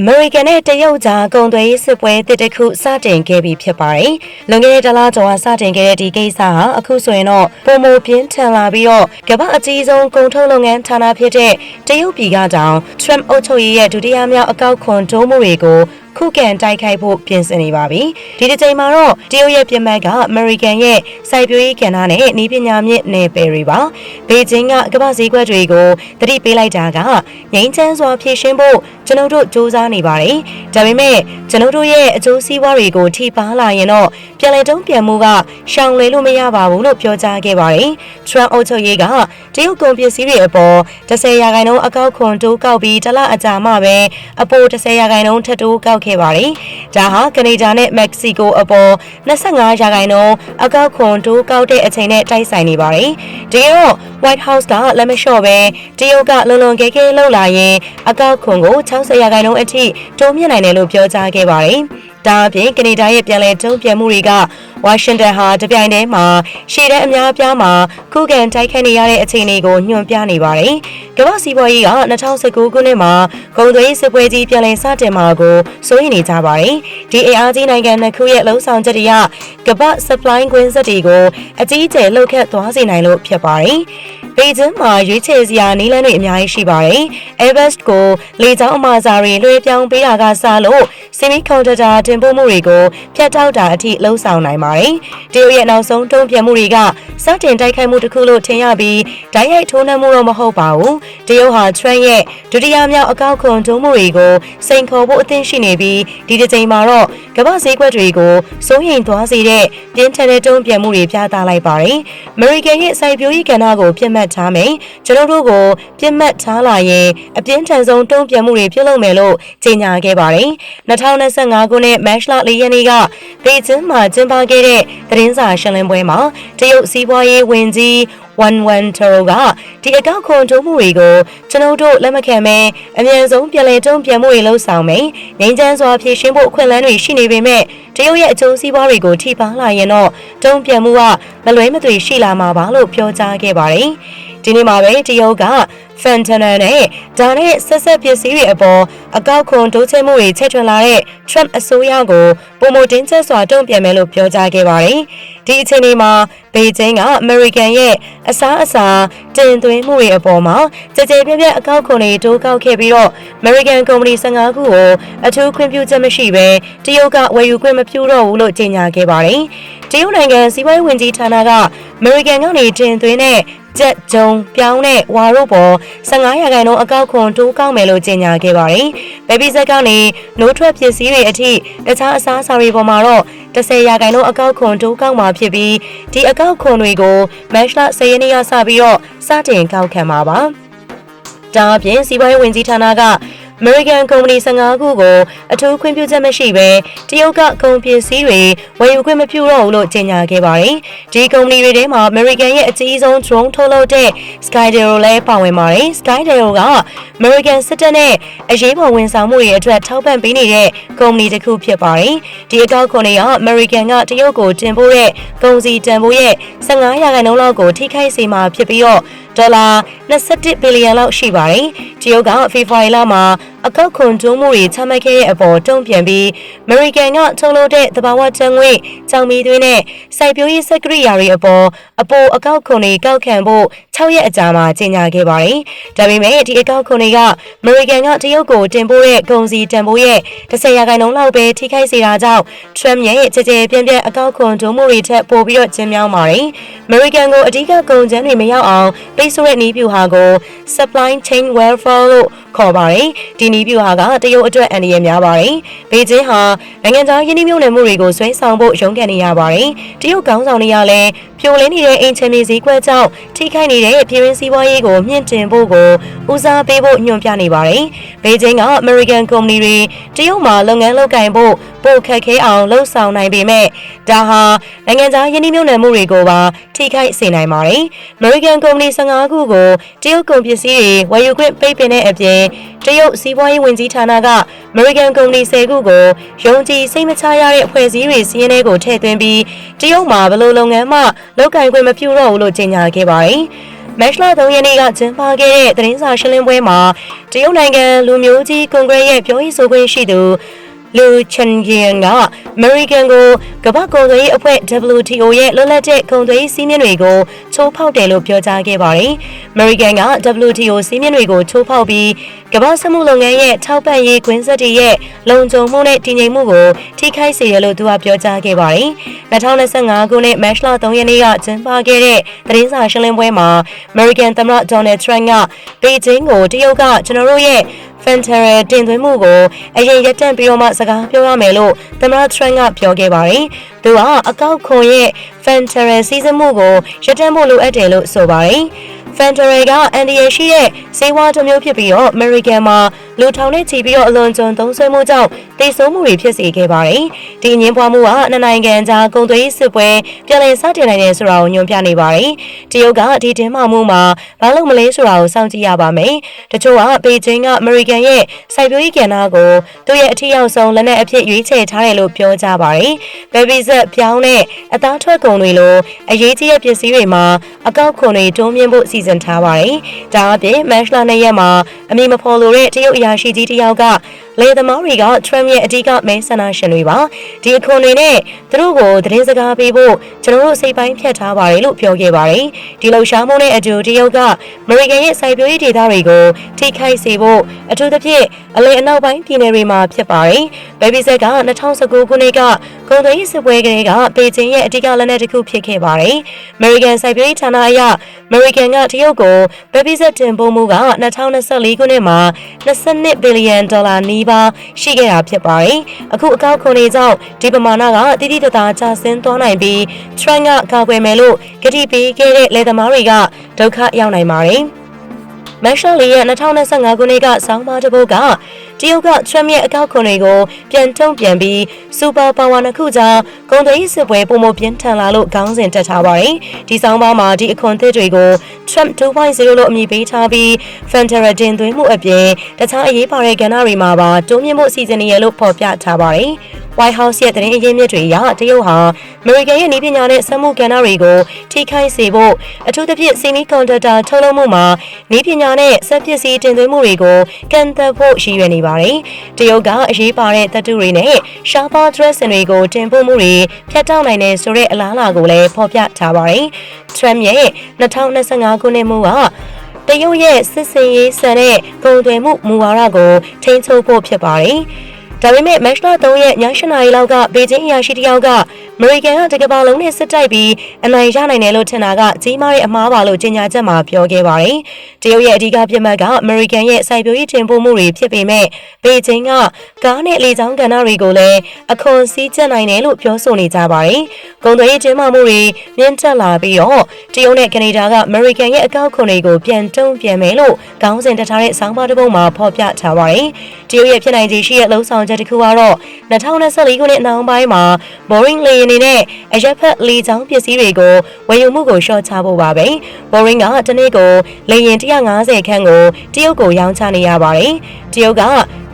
အမေရိကန်နဲ့တရုတ်ကြားကုန်သွယ်ရေးစစ်ပွဲတစ်တစ်ခုစတင်ခဲ့ပြီဖြစ်ပါတယ်။လွန်ခဲ့တဲ့တလကျော်ကစတင်ခဲ့တဲ့ဒီကိစ္စဟာအခုဆိုရင်တော့ပုံမပြင်းထန်လာပြီးတော့ကမ္ဘာအကြီးဆုံးကုန်ထုတ်လုပ်ငန်းဌာနဖြစ်တဲ့တရုတ်ပြည်ကတောင် Trump အုပ်ချုပ်ရေးရဲ့ဒုတိယမြောက်အကောက်ခွန်တိုးမှုတွေကို ခုခံတိုက်ခိုက်ဖို့ပြင်ဆင်နေပါပြီ။ဒီတစ်ချိန်မှာတော့တရုတ်ရဲ့ပြစ်မှတ်ကအမေရိကန်ရဲ့စိုက်ပျိုးရေးကဏ္ဍနဲ့ဤပညာမြင့်နယ်ပယ်တွေပါ။ဘေကျင်းကကမ္ဘာစည်းကွက်တွေကိုတတိပေးလိုက်တာကငိမ့်ချမ်းစွာဖြည့်ရှင်းဖို့ကျွန်တော်တို့စူးစမ်းနေပါတယ်။ဒါပေမဲ့ကျွန်တော်တို့ရဲ့အကျိုးစီးပွားတွေကိုထိပါလာရင်တော့ပြည်လဲတုံးပြန်မှုကရှောင်လွဲလို့မရပါဘူးလို့ပြောကြားခဲ့ပါတယ်။ Trump အုပ်ချုပ်ရေးကတရုတ်ကုန်ပစ္စည်းတွေအပေါ်10ရာခိုင်နှုန်းအကောက်ခွန်တိုးကောက်ပြီးတစ်လအကြာမှပဲအပို10ရာခိုင်နှုန်းထပ်တိုးကောက်ခဲ့ပါတယ်။ဒါဟာကနေဒါနဲ့မက္ကဆီကိုအပေါ်25ရာခိုင်နှုန်းအကောက်ခွန်တိုးကောက်တဲ့အချိန်နဲ့တိုက်ဆိုင်နေပါတယ်။ဒီတော့ White House ကလက်မလျှော့ပဲတရုတ်ကလုံလုံကဲကဲလှုပ်လာရင်အကောက်ခွန်ကို60ရာခိုင်နှုန်းအထိတိုးမြင့်နိုင်တယ်လို့ပြောကြားခဲ့ပါတယ်။ဒါအပြင်ကနေဒါရဲ့ပြန်လည်တုံ့ပြန်မှုတွေက ဝါရှင်တန်ဟာတပြိုင်တည်းမှာရှေ့တန်းအများအပြားမှာခုခံတိုက်ခိုက်နေရတဲ့အခြေအနေကိုညွှန်ပြနေပါတယ်။ကမ္ဘာစီးပွားရေးက2019ခုနှစ်မှာကုန်သွယ်ရေးစစ်ပွဲကြီးပြန်လည်စတင်မှာကိုစိုးရိမ်နေကြပါတယ်။ဒီအင်အားကြီးနိုင်ငံနှစ်ခုရဲ့လှုံ့ဆော်ချက်တွေကကမ္ဘာ supply ကွင်းဆက်တွေကိုအကြီးအကျယ်လှုပ်ခတ်သွားစေနိုင်လို့ဖြစ်ပါတယ်။ဘေကျင်းမှာရွေးချယ်စရာနည်းလမ်းတွေအများကြီးရှိပါတယ်။ Airbus ကိုလေကြောင်းအမှာစာတွေလွှဲပြောင်းပေးတာကစလို့ semiconductor တင်ပို့မှုတွေကိုဖြတ်တောက်တာအထိလှုံ့ဆော်နိုင်ပါတယ်။တရုတ်ရဲ့နောက်ဆုံးတုံ့ပြန်မှုတွေကစတင်တိုက်ခိုက်မှုတစ်ခုလို့ထင်ရပြီးဓာတ်ရိုက်ထိုးနှက်မှုတော့မဟုတ်ပါဘူး။တရုတ်ဟာ Trump ရဲ့ဒုတိယမြောက်အကောက်ခွန်ထုံးမှုတွေကိုစိန်ခေါ်ဖို့အသင့်ရှိနေပြီးဒီတစ်ချိန်မှာတော့ကမ္ဘာဈေးကွက်တွေကိုစိုးရိမ်သွားစေတဲ့ပြင်းထန်တဲ့တုံ့ပြန်မှုတွေပြသလိုက်ပါတယ်။ American ရဲ့စိုက်ပျိုးရေးကဏ္ဍကိုပြစ်မှတ်ထားမယ်။ကျွန်တော်တို့ကိုပြစ်မှတ်ထားလာရင်အပြင်းထန်ဆုံးတုံ့ပြန်မှုတွေပြုလုပ်မယ်လို့ကြေညာခဲ့ပါတယ်။2025ခုနှစ်မတ်လ၄ရက်နေ့ကဘေကျင်းမှာကျင်းပခဲ့တဲ့သတင်းစာရှင်းလင်းပွဲမှာတရုတ်စီးပွားရေးဝန်ကြီး1 1 Toro ကဒီအကောက်ခွန်တိုးမှုတွေကိုကျွန်ုပ်တို့လက်မခံမဲအမြန်ဆုံးပြည်လဲတုံးပြန်မှုတွေလှုပ်ဆောင်မယ်။ငင်းချမ်းစွာဖြည့်ရှင်းဖို့အခွင့်အလမ်းတွေရှိနေပေမဲ့တရုတ်ရဲ့အကျိုးစီးပွားတွေကိုထိပါလာရင်တော့တုံးပြန်မှုကမလွဲမသွေရှိလာမှာပါလို့ပြောကြားခဲ့ပါတယ်။ ဒီနေ့မှာပဲတရုတ်ကဖန်တနာနဲ့ဒါနဲ့ဆက်ဆက်ပစ္စည်းတွေအပေါ်အကောက်ခွန်တိုးချဲ့မှုတွေချက်ထွင်လာတဲ့ Trump အစိုးရကိုပုံမတင်ချက်စွာတုံ့ပြန်မယ်လို့ပြောကြားခဲ့ပါတယ်။ဒီအချိန်ဒီမှာဘေကျင်းကအမေရိကန်ရဲ့အစားအစာတင်သွင်းမှုတွေအပေါ်မှာကြကြပြပြအကောက်ခွန်တွေတိုးကောက်ခဲ့ပြီးတော့အမေရိကန်ကုမ္ပဏီ15ခုကိုအထူးခွင့်ပြုချက်မရှိဘဲတရုတ်ကဝယ်ယူခွင့်မပြုတော့ဘူးလို့ကြေညာခဲ့ပါတယ်။တရုတ်နိုင်ငံစီးပွားရေးဝန်ကြီးဌာနကအမေရိကန်ကနေတင်သွင်းတဲ့ ကြက်ကြုံပြောင်းတဲ့ဝါတို့ပေါ်15ရာခိုင်နှုန်းအကောက်ခွန်တိုးကောက်မယ်လို့ကြေညာခဲ့ပါတယ်။ဘေဘီဇက်ကနေနိုးထွက်ပစ္စည်းတွေအထိတခြားအစားအစာတွေပေါ်မှာတော့10ရာခိုင်နှုန်းအကောက်ခွန်တိုးကောက်မှာဖြစ်ပြီးဒီအကောက်ခွန်တွေကိုမတ်လ10ရက်နေ့ကစပြီးတော့စတင်ကောက်ခံမှာပါ။ဒါအပြင်စီးပွားရေးဝန်ကြီးဌာနက American ကုမ္ပဏီ15ခုကိုအထူးခွင့်ပြုချက်မရှိဘဲတရုတ်ကကုန်ပစ္စည်းတွေဝယ်ယူခွင့်မပြုတော့ဘူးလို့ကြေညာခဲ့ပါတယ်။ဒီကုမ္ပဏီတွေထဲမှာ American ရဲ့အကြီးဆုံး drone ထုတ်လုပ်တဲ့ Skydero လည်းပါဝင်ပါတယ်။ Skydero က American စစ်တပ်နဲ့အရေးပေါ်ဝန်ဆောင်မှုတွေအတွက်ထောက်ပံ့ပေးနေတဲ့ကုမ္ပဏီတစ်ခုဖြစ်ပါတယ်။ဒီအကောက်ခွန်တွေက American ကတရုတ်ကိုတင်ပို့တဲ့ကုန်စည်တန်ဖိုးရဲ့15ရာခိုင်နှုန်းလောက်ကိုထိခိုက်စေမှာဖြစ်ပြီးတော့ ဒေါ်လာ21ဘီလီယံလောက်ရှိပါတယ်။တရုတ်ကဖေဖော်ဝါရီလမှာအကောက်ခွန်တွန်းမှုတွေချမှတ်ခဲ့တဲ့အပေါ်တုံ့ပြန်ပြီး American ကထုတ်လုပ်တဲ့သဘာဝတန်ငွေကြောင်မီသွင်းတဲ့စိုက်ပျိုးရေးစက်ကရိယာတွေအပေါ်အပိုအကောက်ခွန်တွေကောက်ခံဖို့6ရက်အကြာမှာကြေညာခဲ့ပါတယ်။ဒါပေမဲ့ဒီအကောက်ခွန်တွေက American ကတရုတ်ကိုတင်ပို့တဲ့ကုန်စည်တန်ဖိုးရဲ့10ရာခိုင်နှုန်းလောက်ပဲထိခိုက်စေတာကြောင့် Trump ရဲ့ကြကြပြန့်ပြန့်အကောက်ခွန်တွန်းမှုတွေထက်ပိုပြီးတော့ကျင်းမြောင်းပါတယ်။ American ကိုအဓိကကုန်ကျန်းတွေမရောက်အောင်ပိတ်ဆို့တဲ့နည်းဗျူဟာကို supply chain welfare လို့ခေါ်ပါတယ်။ဒီနည်းဗျူဟာကတရုတ်အတွက်အန္တရာယ်များပါတယ်။ဘေကျင်းဟာနိုင်ငံသားယင်းနှိမ့်မြုံနယ်မှုတွေကိုဆွဲဆောင်ဖို့ရုန်းကန်နေရပါတယ်။တရုတ်ကောင်းဆောင်တွေကလည်းပြိုလင်းနေတဲ့အိမ်ချမ်းမြေစည်းကွက်ကြောင့်ထိခိုက်နေတဲ့ပြည်ရင်းစည်းဝါးရေးကိုမြင့်တင်ဖို့ကိုဦးစားပေးဖို့ညွှန်ပြနေပါတယ်။ဘေကျင်းက American ကုမ္ပဏီတွေတရုတ်မှာလုပ်ငန်းလုပ်ကိုင်ဖို့ပိုခက်ခဲအောင်လှုံ့ဆော်နိုင်ပေမဲ့ဒါဟာနိုင်ငံသားယင်းနှိမ့်မြုံနယ်မှုတွေကိုပါထိခိုက်စေနိုင်ပါတယ်။ American ကုမ္ပဏီ15ခုကိုတရုတ်ကုန်ပစ္စည်းတွေဝယ်ယူခွင့်ပိတ်ပင်တဲ့အပြင်တရုတ်စီးပွားရေးဝန်ကြီးဌာနက American ကုမ္ပဏီ10ခုကိုယုံကြည်စိတ်မချရတဲ့အဖွဲ့အစည်းတွေစီးရင်တွေကိုထည့်သွင်းပြီးတရုတ်မှာဘယ်လိုလုပ်ငန်းမှလုပ်ကိုင်ခွင့်မပြုတော့ဘူးလို့ကြေညာခဲ့ပါတယ်။မက်လ3ရက်နေ့ကကျင်းပခဲ့တဲ့သတင်းစာရှင်းလင်းပွဲမှာတရုတ်နိုင်ငံလူမျိုးကြီးကွန်ဂရက်ရဲ့ပြောရေးဆိုခွင့်ရှိသူလူချန်ယန်ကအမေရိကန်ကိုကမ္ဘာကုန်သွယ်ရေးအဖွဲ့ WTO ရဲ့လွတ်လပ်တဲ့ကုန်သွယ်ရေးစည်းမျဉ်းတွေကို ချိုးဖောက်တယ်လို့ပြောကြားခဲ့ပါတယ်။အမေရိကန်က WTO စည်းမျဉ်းတွေကိုချိုးဖောက်ပြီးကမ္ဘာစမှုလုပ်ငန်းရဲ့ထောက်ပံ့ရေးကွင်းဆက်တွေရဲ့လုံခြုံမှုနဲ့တည်ငြိမ်မှုကိုထိခိုက်စေရလို့သူကပြောကြားခဲ့ပါတယ်။2025ခုနှစ်မတ်လ3ရက်နေ့ကကျင်းပခဲ့တဲ့သတင်းစာရှင်းလင်းပွဲမှာအမေရိကန်သမ္မတဒေါ်နယ်ထရန့်ကပေကျင်းကိုတရုတ်ကကျွန်တော်တို့ရဲ့ Federal တင်သွင်းမှုကိုအရင်ရပ်တန့်ပြီးတော့မှစကားပြောရမယ်လို့သမ္မတထရန့်ကပြောခဲ့ပါတယ်။ သူကအကောက်ခွန်ရဲ့ Federal စီစဉ်မှုကိုရပ်တန့်ဖို့လိုအပ်တယ်လို့ဆိုပါတယ်။ Federal ကအန်ဒီရရှိတဲ့စေဝါတစ်မျိုးဖြစ်ပြီးတော့ American မှာ လူထောင်နဲ့ချီပြီးတော့အလွန်ကျွံသုံးဆွဲမှုကြောင့်တိတ်ဆုံးမှုတွေဖြစ်စေခဲ့ပါတယ်။ဒီငင်းပွားမှုကနှစ်နိုင်ငံကြားကုန်သွယ်ရေးစစ်ပွဲပြည်လည်စတင်နိုင်တယ်ဆိုတာကိုညွှန်ပြနေပါတယ်။တရုတ်ကဒီတင်းမာမှုမှာဘာလို့မလဲဆိုတာကိုစောင့်ကြည့်ရပါမယ်။တချို့ကပေကျင်းကအမေရိကန်ရဲ့စိုက်ပျိုးရေးကဏ္ဍကိုသူ့ရဲ့အထီးရောက်ဆုံးလက်နက်အဖြစ်ရွေးချယ်ထားတယ်လို့ပြောကြပါတယ်။ဘယ်ဘီဇက်ပြောင်းတဲ့အသားထွက်ကုန်တွေလိုအရေးကြီးတဲ့ပစ္စည်းတွေမှာအကောက်ခွန်တွေတိုးမြင့်ဖို့စီစဉ်ထားပါတယ်။ဒါအပြင်မတ်လ2ရက်မှာအမည်မဖော်လိုတဲ့တရုတ်အရာရှိကြီးတစ်ယောက်က လေသမားတွေက Trump ရဲ့အဓိကမဲဆန္ဒရှင်တွေပါဒီအခွန်တွေနဲ့သူတို့ကိုသတင်းစကားပေးဖို့ကျွန်တော်တို့စိတ်ပိုင်းဖြတ်ထားပါတယ်လို့ပြောခဲ့ပါတယ်ဒီလှုပ်ရှားမှုနဲ့အတူတရုတ်ကအမေရိကန်ရဲ့စိုက်ပျိုးရေးဒေသတွေကိုထိခိုက်စေဖို့အထူးသဖြင့်အလဲအနောက်ပိုင်းပြည်နယ်တွေမှာဖြစ်ပါတယ်ဘယ်ဘီဆက်က2019ခုနှစ်ကကုန်သွယ်ရေးစစ်ပွဲကလေးကပေကျင်းရဲ့အဓိကလက်နက်တစ်ခုဖြစ်ခဲ့ပါတယ်အမေရိကန်စိုက်ပျိုးရေးဌာနအရအမေရိကန်ကတရုတ်ကိုဘယ်ဘီဆက်တင်ပို့မှုက2024ခုနှစ်မှာ22ဘီလီယံဒေါ်လာနီးပါးရှိခဲ့တာဖြစ်ပါတယ်။အခုအကောက်ခွန်တွေကြောင့်ဒီပမာဏကတိတိတသားကျဆင်းသွားနိုင်ပြီး Trump ကကာကွယ်မယ်လို့ကတိပေးခဲ့တဲ့လယ်သမားတွေကဒုက္ခရောက်နိုင်ပါတယ်။ မက်ရှယ်လီရဲ့2025ခုနှစ်ကစောင်းပါတစ်ပုဒ်ကတရုတ်ကထရမ့်ရဲ့အကောက်ခွန်တွေကိုပြန်တုံ့ပြန်ပြီးစူပါပါဝါနှစ်ခုကြားကုန်သွယ်ရေးစစ်ပွဲပုံမပြင်းထန်လာလို့ခေါင်းစဉ်တက်ထားပါတယ်။ဒီစောင်းပါမှာဒီအခွန်သစ်တွေကို Trump 2.0လို့အမည်ပေးထားပြီး Federal တင်သွင်းမှုအပြင်တခြားအရေးပါတဲ့ကဏ္ဍတွေမှာပါတိုးမြင့်မှုအစီအစဉ်တွေလို့ဖော်ပြထားပါတယ်။ White House ရဲ့သတင်းအရင်းမြစ်တွေအရတရုတ်ဟာအမေရိကန်ရဲ့နည်းပညာနဲ့စက်မှုကဏ္ဍတွေကိုထိခိုက်စေဖို့အထူးသဖြင့် semiconductor ထုတ်လုပ်မှုမှာနည်းပညာနဲ့စက်ပစ္စည်းတင်သွင်းမှုတွေကိုကန့်သတ်ဖို့ရည်ရွယ်နေပါတယ်။တရုတ်ကအရေးပါတဲ့သတ္တုတွေနဲ့ရှားပါး dress တွေကိုတင်ပို့မှုတွေဖျက်တောက်နိုင်တဲ့ဆိုတဲ့အလားအလာကိုလည်းဖော်ပြထားပါတယ်။ Trump ရဲ့2025ခုနှစ်မှုကတရုတ်ရဲ့စစ်စင်ရေးဆန်တဲ့ကုန်သွယ်မှုမူဝါဒကိုထိန်းချုပ်ဖို့ဖြစ်ပါတယ်။ ဒါပေမဲ့မက်ရှ်လ3ရက်ည8နာရီလောက်ကဘေကျင်းအရာရှိတယောက်က အမေရိကန်ကတကယ်ပါလုံးနဲ့စစ်တိုက်ပြီးအနိုင်ရနိုင်တယ်လို့ထင်တာကကြီးမားတဲ့အမှားပါလို့ကြေညာချက်မှာပြောခဲ့ပါတယ်။တရုတ်ရဲ့အဓိကပြစ်မှတ်ကအမေရိကန်ရဲ့စိုက်ပျိုးရေးတင်ပို့မှုတွေဖြစ်ပေမဲ့ဘေကျင်းကကားနဲ့လေကြောင်းကဏ္ဍတွေကိုလည်းအခွန်စည်းကျပ်နိုင်တယ်လို့ပြောဆိုနေကြပါတယ်။ကုန်သွယ်ရေးကျင်းပမှုတွေမြင့်တက်လာပြီးတော့တရုတ်နဲ့ကနေဒါကအမေရိကန်ရဲ့အကောက်ခွန်တွေကိုပြန်တုံ့ပြန်မယ်လို့ခေါင်းစဉ်တက်ထားတဲ့ဆောင်းပါးတစ်ပုဒ်မှာဖော်ပြထားပါတယ်။တရုတ်ရဲ့ဖြစ်နိုင်ခြေရှိတဲ့လှုံ့ဆော်ချက်တစ်ခုကတော့2024ခုနှစ်နောက်ပိုင်းမှာ Boeing လေယာဉ်တွေနဲ့အရက်ဖက်လေကြောင်းပစ္စည်းတွေကိုဝယ်ယူမှုကိုရှော့ချဖို့ပါပဲ။ Boeing ကတနေ့ကိုလေယာဉ်150ခန်းကိုတရုတ်ကိုရောင်းချနေရပါတယ်။တရုတ်က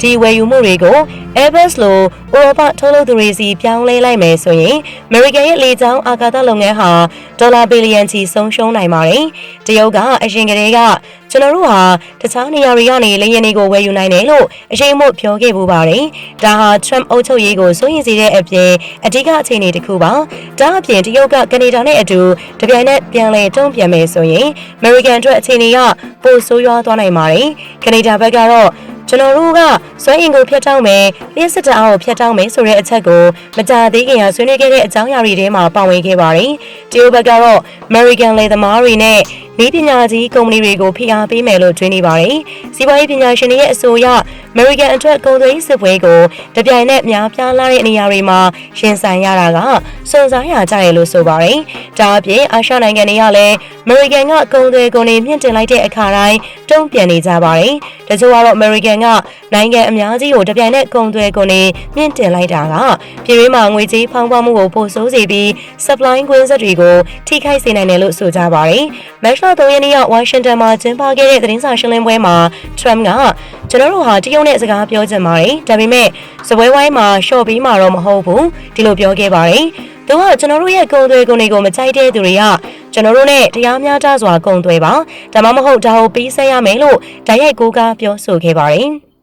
ဒီဝယ်ယူမှုတွေကို Airbus လိုဥရောပထုတ်လုပ်သူတွေစီပြောင်းလဲလိုက်မယ်ဆိုရင် American ရဲ့လေကြောင်းအာကာသလုပ်ငန်းဟာဒေါ်လာဘီလီယံချီဆုံးရှုံးနိုင်ပါတယ်။တရုတ်ကအရင်ကတည်းကကျွန်တော်တို့ဟာတခြားနေရာတွေကနေလေယာဉ်တွေကိုဝယ်ယူနိုင်တယ်လို့အရှိန်မို့ပြောခဲ့ပူပါတယ်။ဒါဟာ Trump အုပ်ချုပ်ရေးကိုစိုးရိမ်စေတဲ့အပြင်အဓိကအခြေအနေတစ်ခုပါ။ဒါအပြင်တရုတ်ကကနေဒါနဲ့အတူတပြိုင်နက်ပြန်လည်တုံ့ပြန်မယ်ဆိုရင် American အတွက်အခြေအနေကပိုဆိုးရွားသွားနိုင်ပါတယ်။ကနေဒါဘက်ကတော့ ကျွန်တော်တို့ကစွဲအင်ကိုဖျက်တောင်းမယ်လျှက်စစ်တအားကိုဖျက်တောင်းမယ်ဆိုတဲ့အချက်ကိုမကြသေးခင်ကဆွေးနွေးခဲ့တဲ့အကြောင်းအရာတွေထဲမှာပါဝင်ခဲ့ပါတယ်။တရုတ်ဘက်ကတော့ American လေသမားတွေနဲ့နေပညာကြီးကုမ္ပဏီတွေကိုဖိအားပေးမယ်လို့တွင်နေပါတယ်။စီးပွားရေးပညာရှင်တွေရဲ့အဆိုအရ American အတွက်ကုန်သွယ်ရေးစစ်ပွဲကိုတပြိုင်နက်များပြားလာတဲ့နေရာတွေမှာရင်ဆိုင်ရတာကစုံစမ်းရကြရလို့ဆိုပါတယ်။ဒါအပြင်အာရှနိုင်ငံတွေကလည်း American ကကုန်သွယ်ကုန်တွေမြင့်တင်လိုက်တဲ့အခါတိုင်းတုံ့ပြန်နေကြပါတယ်။တချို့ကတော့ American ကနိုင်ငံအများကြီးကိုတပြိုင်နက်ကုန်သွယ်ကုန်တွေမြင့်တင်လိုက်တာကပြည်တွင်းမှာငွေကြေးဖောင်းပွားမှုကိုပိုဆိုးစေပြီး supply ကွင်းဆက်တွေကိုထိခိုက်စေနိုင်တယ်လို့ဆိုကြပါတယ်။မက်လ3ရက်နေ့ကဝါရှင်တန်မှာကျင်းပခဲ့တဲ့သတင်းစာရှင်းလင်းပွဲမှာ Trump ကကျွန်တော်တို့ဟာတရုတ်နဲ့စကားပြောကြပါတယ်။ဒါပေမဲ့စပွဲဝိုင်းမှာရှော့ပြီးမှာတော့မဟုတ်ဘူးဒီလိုပြောခဲ့ပါတယ်။သူကကျွန်တော်တို့ရဲ့ကုန်သွယ်ကုန်တွေကိုမကြိုက်တဲ့သူတွေကကျွန်တော်တို့နဲ့တရားမျှတစွာကုန်သွယ်ပါဒါမှမဟုတ်ဒါကိုပြီးဆက်ရမယ်လို့ဓာတ်ရိုက်ကိုးကားပြောဆိုခဲ့ပါတယ်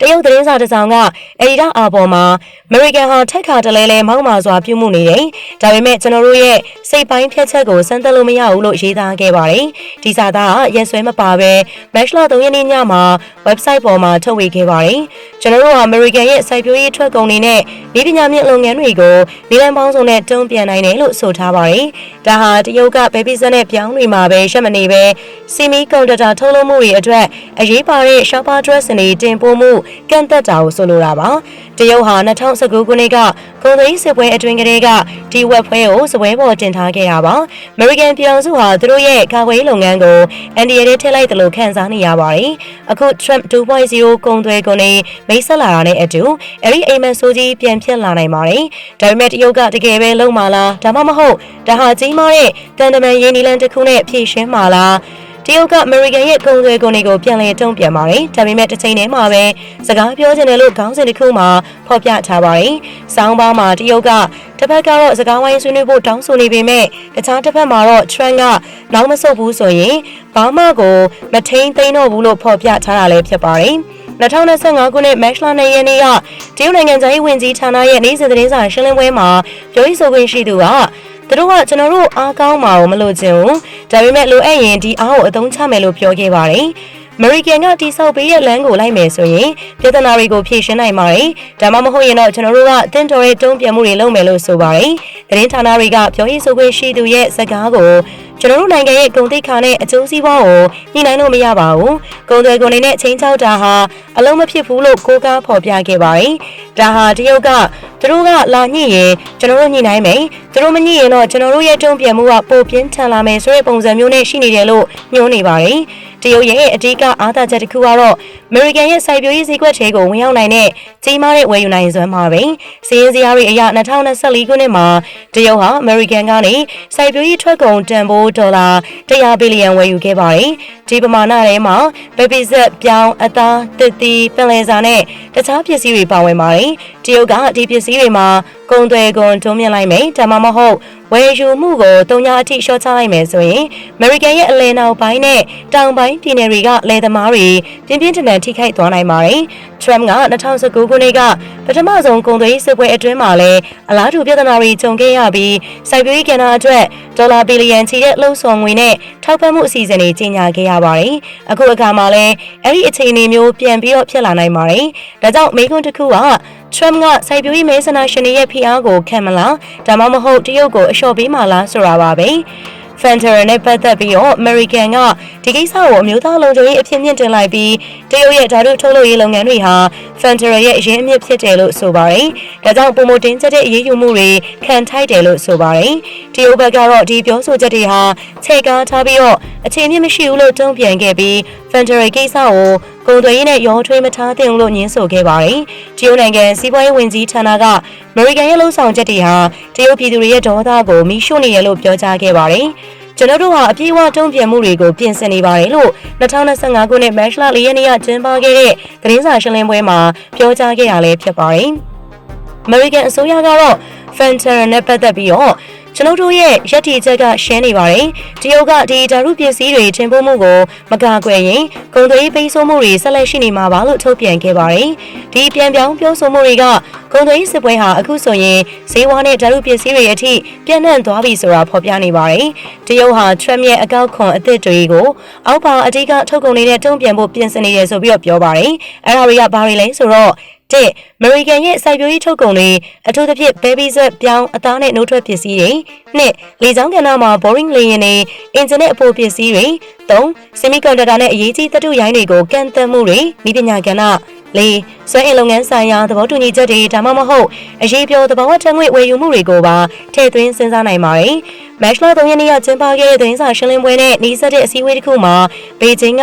တရုတ်သတင်းစာတစ်စောင်ကအဒီတာအာပေါ်မှာအမေရိကန်ဟာထက်ခါတလဲလဲမောက်မာစွာပြုမှုနေတယ်။ဒါပေမဲ့ကျွန်တော်တို့ရဲ့စိတ်ပိုင်းဖြတ်ချက်ကိုစမ်းသပ်လို့မရဘူးလို့ရေးသားခဲ့ပါတယ်။ဒီစာသားကရက်စွဲမပါဘဲ Match လ3ရက်နေ့ညမှာ website ပေါ်မှာထုတ်ဝေခဲ့ပါတယ်။ကျွန်တော်တို့ဟာအမေရိကန်ရဲ့စိုက်ပျိုးရေးထွက်ကုန်တွေနဲ့ဒီပညာမြင့်လုပ်ငန်းတွေကိုနေလန်ပေါင်းစုံနဲ့တုံ့ပြန်နိုင်တယ်လို့ဆိုထားပါတယ်။ဒါဟာတရုတ်ကဘဲပီဇက်နဲ့ပြောင်းတွေမှာပဲရှက်မနေပဲစီမီကွန်ပျူတာထုတ်လုပ်မှုတွေအတွက်အရေးပါတဲ့ shopper dress တွေတင်ပို့မှုကန့်သက်တာကိုဆိုလိုတာပါတရုတ်ဟာ2019ခုနှစ်ကကုန်သွယ်ရေးစစ်ပွဲအတွင်းကတည်းကဒီဝက်ဖွဲကိုစပွဲပေါ်တင်ထားခဲ့တာပါအမေရိကန်ပြည်အောင်စုဟာသူတို့ရဲ့ကာကွယ်ရေးလုပ်ငန်းကိုအန်ဒီရဲထည့်လိုက်တယ်လို့ခန့်စားနေရပါတယ်အခု Trump 2.0ကုန်သွယ်ကုန်တွေမိတ်ဆက်လာတာနဲ့အတူအဲ့ဒီအိမ်မက်ဆိုးကြီးပြန်ဖြစ်လာနိုင်ပါတယ်ဒါပေမဲ့တရုတ်ကတကယ်ပဲလုံမာလားဒါမှမဟုတ်ဒါဟာကြီးမားတဲ့တန်တမန်ရင်းနှီးလန်းတစ်ခုနဲ့ဖြည့်ရှင်းမာလား တရုတ်ကအမေရိကန်ရဲ့ကုန်သွယ်ကုန်တွေကိုပြန်လည်တုံ့ပြန်ပါတယ်။ဒါပေမဲ့တစ်ချိန်တည်းမှာပဲစကားပြောချင်တယ်လို့ခေါင်းစဉ်တစ်ခုမှာဖော်ပြထားပါတယ်။စောင်းပါမှာတရုတ်ကတစ်ဖက်ကတော့စကားဝိုင်းဆွေးနွေးဖို့တောင်းဆိုနေပေမဲ့တခြားတစ်ဖက်မှာတော့ Trump ကနောက်မဆုတ်ဘူးဆိုရင်ဘာမှကိုမထိန်သိမ်းတော့ဘူးလို့ဖော်ပြထားတာလည်းဖြစ်ပါတယ်။2025ခုနှစ်မတ်လ2ရက်နေ့ကတရုတ်နိုင်ငံသားရေးဝန်ကြီးဌာနရဲ့နေ့စဉ်သတင်းစာရှင်းလင်းပွဲမှာပြောရေးဆိုခွင့်ရှိသူက သူတို့ကကျွန်တော်တို့အားကောင်းမှာကိုမလို့ခြင်းဘူးဒါပေမဲ့လိုအပ်ရင်ဒီအားကိုအသုံးချမယ်လို့ပြောခဲ့ပါတယ်အမေရိကန်ကတိဆောက်ပေးတဲ့လမ်းကိုလိုက်မယ်ဆိုရင်ပြဿနာတွေကိုဖြေရှင်းနိုင်ပါတယ်။ဒါမှမဟုတ်ရင်တော့ကျွန်တော်တို့ကအသင်းတော်ရဲ့တုံ့ပြန်မှုတွေလုပ်မယ်လို့ဆိုပါတယ်။သတင်းဌာနတွေကပြောရေးဆိုခွင့်ရှိသူရဲ့စကားကို ကျွန်တော်တို့နိုင်ငံရဲ့ဂုဏ်သိက္ခာနဲ့အကျိုးစီးပွားကိုညှိနှိုင်းလို့မရပါဘူး။ဂုံတွေကုန်တွေနဲ့ချင်းချောက်တာဟာအလုံးမဖြစ်ဘူးလို့ကိုးကားဖော်ပြခဲ့ပါတယ်။ဒါဟာတရုတ်ကသူတို့ကလာညှိရင်ကျွန်တော်တို့ညှိနှိုင်းမယ်။သူတို့မညှိရင်တော့ကျွန်တော်တို့ရဲ့တုံ့ပြန်မှုကပိုပြင်းထန်လာမယ်ဆိုတဲ့ပုံစံမျိုးနဲ့ရှိနေတယ်လို့ညွှန်းနေပါတယ်။တရုတ်ရဲ့အဓိကအားသာချက်တစ်ခုကတော့အမေရိကန်ရဲ့စိုက်ပျိုးရေးဈေးကွက်ထဲကိုဝင်ရောက်နိုင်တဲ့ကြီးမားတဲ့ဝယ်ယူနိုင်စွမ်းမှာပဲစီးရင်စရာတွေအရ2024ခုနှစ်မှာတရုတ်ဟာအမေရိကန်ကနေစိုက်ပျိုးရေးထွက်ကုန်တန်ဖိုးဒေါ်လာ100ဘီလီယံဝယ်ယူခဲ့ပါတယ်ဒီပမာဏထဲမှာဘေဘီဇက်ပြောင်းအသားတစ်သီးပင်လယ်စာနဲ့တခြားပစ္စည်းတွေပါဝင်ပါတယ်တရုတ်ကဒီပစ္စည်းတွေမှာ ကုန်သွယ်ကုန်တွန်းမြင့်လိုက်မယ်ဒါမှမဟုတ်ဝယ်ယူမှုကိုတုံညာအထိရှော့ချလိုက်မယ်ဆိုရင်အမေရိကန်ရဲ့အလဲနောက်ပိုင်းနဲ့တောင်ပိုင်းပြည်နယ်တွေကလယ်သမားတွေပြင်းပြင်းထန်ထန်ထိခိုက်သွားနိုင်ပါတယ်။ Trump က2019ခုနှစ်ကပထမဆုံးကုန်သွယ်ရေးစစ်ပွဲအတွင်းမှာလည်းအလားတူပြဿနာတွေကြုံခဲ့ရပြီးစိုက်ပျိုးရေးကဏ္ဍအတွက်ဒေါ်လာဘီလီယံချီတဲ့လှုပ်ဆောင်ငွေနဲ့ထောက်ပံ့မှုအစီအစဉ်တွေကြီးညာခဲ့ရပါတယ်။အခုအခါမှာလည်းအဲ့ဒီအခြေအနေမျိုးပြန်ပြီးတော့ဖြစ်လာနိုင်ပါတယ်။ဒါကြောင့်မိကွန်းတစ်ခုက Trump ကစိုက်ပျိုးရေးမဲဆန္ဒရှင်တွေရဲ့ဖိအားကိုခံမလားဒါမှမဟုတ်တရုတ်ကိုအလျှော့ပေးမှလားဆိုတာပါပဲ။ Federal နဲ့ပတ်သက်ပြီးတော့ American ကဒီကိစ္စကိုအမျိုးသားလုံခြုံရေးအဖြစ်မြင့်တင်လိုက်ပြီးတရုတ်ရဲ့ဓာတုထုတ်လုပ်ရေးလုပ်ငန်းတွေဟာ Federal ရဲ့အရင်းအမြစ်ဖြစ်တယ်လို့ဆိုပါတယ်။ဒါကြောင့်ပုံမတင်ချက်တဲ့အရေးယူမှုတွေခံထိုက်တယ်လို့ဆိုပါတယ်။တရုတ်ဘက်ကတော့ဒီပြောဆိုချက်တွေဟာခြေကားထားပြီးတော့အခြေအမြစ်မရှိဘူးလို့တုံ့ပြန်ခဲ့ပြီး Federal ကိစ္စကို ကုန်သွယ်ရေးနဲ့ရောထွေးမထားသင့်ဘူးလို့ညင်းဆိုခဲ့ပါတယ်။တရုတ်နိုင်ငံစီးပွားရေးဝန်ကြီးဌာနက American ရဲ့လှုပ်ဆောင်ချက်တွေဟာတရုတ်ပြည်သူတွေရဲ့ဒေါသကိုမိရှုနေရလို့ပြောကြားခဲ့ပါတယ်။ကျွန်တော်တို့ဟာအပြည့်အဝတုံ့ပြန်မှုတွေကိုပြင်ဆင်နေပါတယ်လို့2025ခုနှစ်မတ်လ4ရက်နေ့ကကျင်းပခဲ့တဲ့သတင်းစာရှင်းလင်းပွဲမှာပြောကြားခဲ့ရလဲဖြစ်ပါတယ်။ American အစိုးရကတော့ Fenton နဲ့ပတ်သက်ပြီးတော့ကျွန်ုပ်တို့ရဲ့ရည်တည်ချက်ကရှင်းနေပါတယ်။တရုတ်ကဒီဓာတုပစ္စည်းတွေတင်ပို့မှုကိုမကာကွယ်ရင်ကုန်သွယ်ရေးပိတ်ဆို့မှုတွေဆက်လက်ရှိနေမှာပါလို့ထုတ်ပြန်ခဲ့ပါတယ်။ဒီပြန်ပြောင်းပြောဆိုမှုတွေကကုန်သွယ်ရေးစစ်ပွဲဟာအခုဆိုရင်ဈေးဝါးနဲ့ဓာတုပစ္စည်းတွေအထိပြန့်နှံ့သွားပြီဆိုတာဖော်ပြနေပါတယ်။တရုတ်ဟာ Trump ရဲ့အကောက်ခွန်အသစ်တွေကိုအောက်ပါအဓိကထုတ်ကုန်နေတဲ့တုံ့ပြန်ဖို့ပြင်ဆင်နေတယ်ဆိုပြီးတော့ပြောပါတယ်။အဲ့ဒါတွေကဘာတွေလဲဆိုတော့ တဲ့။ American ရဲ့စိုက်ပျိုးရေးထုတ်ကုန်တွေအထူးသဖြင့် baby set ပြောင်းအသားနဲ့နှုတ်ထွက်ပစ္စည်းတွေနှစ်လေကြောင်းကဏ္ဍမှာ boring လေယာဉ်တွေအင်ဂျင်နဲ့အပိုပစ္စည်းတွေ သုံး semiconductor နဲ့အရေးကြီးသတ္တုရိုင်းတွေကိုကန့်သတ်မှုတွေဤပညာကဏ္ဍလေးစွမ်းအင်လုပ်ငန်းဆိုင်ရာသဘောတူညီချက်တွေဒါမှမဟုတ်အရေးပြောသဘာဝထက်ငွေဝယ်ယူမှုတွေကိုပါထည့်သွင်းစဉ်းစားနိုင်ပါတယ်။မတ်လ3ရက်နေ့ကကျင်းပခဲ့တဲ့သတင်းစာရှင်းလင်းပွဲနဲ့နှီးစပ်တဲ့အစည်းအဝေးတစ်ခုမှာဘေကျင်းက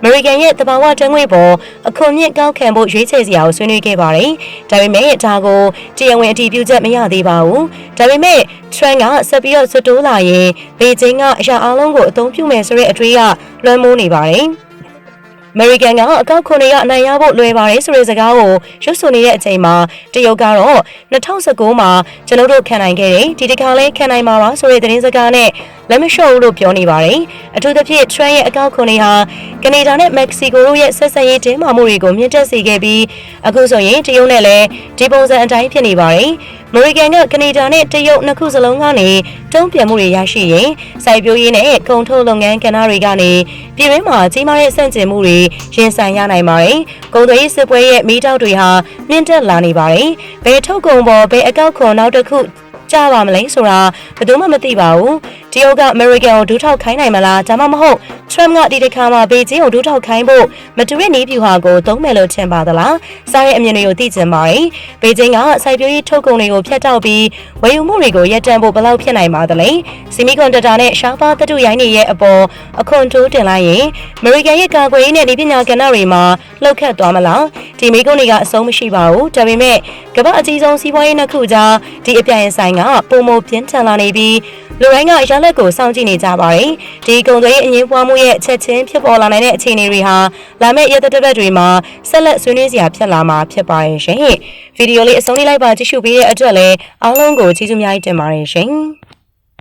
အမေရိကန်ရဲ့သဘာဝထက်ငွေပေါ်အခွန်မြင့်ကောက်ခံဖို့ရွေးချယ်စရာကိုဆွေးနွေးခဲ့ပါတယ်။ဒါပေမဲ့ဒါကိုတရားဝင်အတည်ပြုချက်မရသေးပါဘူး။ဒါပေမဲ့ Trump ကဆက်ပြီးတော့ဆွတိုးလာရင်ဘေကျင်းကအရာအလုံးကိုအသုံးပြုမယ်ဆိုတဲ့အတွေးကလွှမ်းမိုးနေပါတယ်။ American ကအကောက်ခွန်တွေကအနိုင်ရဖို့လွယ်ပါတယ်ဆိုတဲ့စကားကိုရွတ်ဆိုနေတဲ့အချိန်မှာတရုတ်ကတော့2019မှာကျွန်တော်တို့ခံနိုင်ခဲ့တယ်ဒီတစ်ခါလဲခံနိုင်မှာပါဆိုတဲ့သတင်းစကားနဲ့ လက်မလျှော့ဘူးလို့ပြောနေပါတယ်အထူးသဖြင့် Trump ရဲ့အကောက်ခွန်တွေဟာကနေဒါနဲ့မက္ကဆီကိုတို့ရဲ့ဆက်ဆံရေးတင်းမာမှုတွေကိုမြင့်တက်စေခဲ့ပြီးအခုဆိုရင်တရုတ်နဲ့လည်းဒီပုံစံအတိုင်းဖြစ်နေပါတယ်အမေရိကန်ကကနေဒါနဲ့တရုတ်နှစ်ခုစလုံးကနေတုံ့ပြန်မှုတွေရရှိရင်စိုက်ပျိုးရေးနဲ့ကုန်ထုတ်လုပ်ငန်းကဏ္ဍတွေကနေပြည်တွင်းမှာကြီးမားတဲ့ဆန့်ကျင်မှုတွေရင်ဆိုင်ရနိုင်ပါတယ်။ကုန်သွယ်ရေးစစ်ပွဲရဲ့မိတောက်တွေဟာမြင့်တက်လာနေပါတယ်။ဘယ်ထုတ်ကုန်ပေါ်ဘယ်အကောက်ခွန်နောက်တစ်ခု ကြပါမလဲဆိုတာဘယ်သူမှမသိပါဘူး။တရုတ်ကအမေရိကန်ကိုဒူးထောက်ခိုင်းနိုင်မလားဒါမှမဟုတ်ထရမ့်ကဒီတစ်ခါမှဘေကျင်းကိုဒူးထောက်ခိုင်းဖို့မတူတဲ့နည်းဗျူဟာကိုသုံးမယ်လို့ထင်ပါသလား။စားရဲ့အမြင်တွေကိုသိချင်ပါတယ်။ဘေကျင်းကစိုက်ပျိုးရေးထုတ်ကုန်တွေကိုဖျက်တောက်ပြီးဝယ်ယူမှုတွေကိုရပ်တန့်ဖို့ဘယ်လောက်ဖြစ်နိုင်ပါသလဲ။စီမီကွန်ဒတာနဲ့ရှားပါသတ္တုရိုင်းတွေရဲ့အပေါ်အခွန်တိုးတင်လိုက်ရင်အမေရိကန်ရဲ့ကာကွယ်ရေးနဲ့ဒီပညာကဏ္ဍတွေမှာလှုပ်ခတ်သွားမလား။ဒီမိကုန်းတွေကအဆုံးမရှိပါဘူး။ဒါပေမဲ့ကမ္ဘာအကြီးဆုံးစီးပွားရေးနှစ်ခုကြားဒီအပြိုင်ဆိုင်ကပုံမပြင်းထန်လာနေပြီးလူတိုင်းကရလက်ကိုစောင့်ကြည့်နေကြပါတယ်။ဒီကုန်သွယ်ရေးအငင်းပွားမှုရဲ့ချက်ချင်းဖြစ်ပေါ်လာနိုင်တဲ့အခြေအနေတွေဟာလာမယ့်ရက်သတ္တပတ်တွေမှာဆက်လက်ဆွေးနွေးစရာဖြစ်လာမှာဖြစ်ပါရဲ့ရှင်။ဗီဒီယိုလေးအဆုံးလေးလိုက်ပါကြည့်ရှုပေးတဲ့အတွက်လည်းအားလုံးကိုကျေးဇူးများတင်ပါတယ်ရှင်။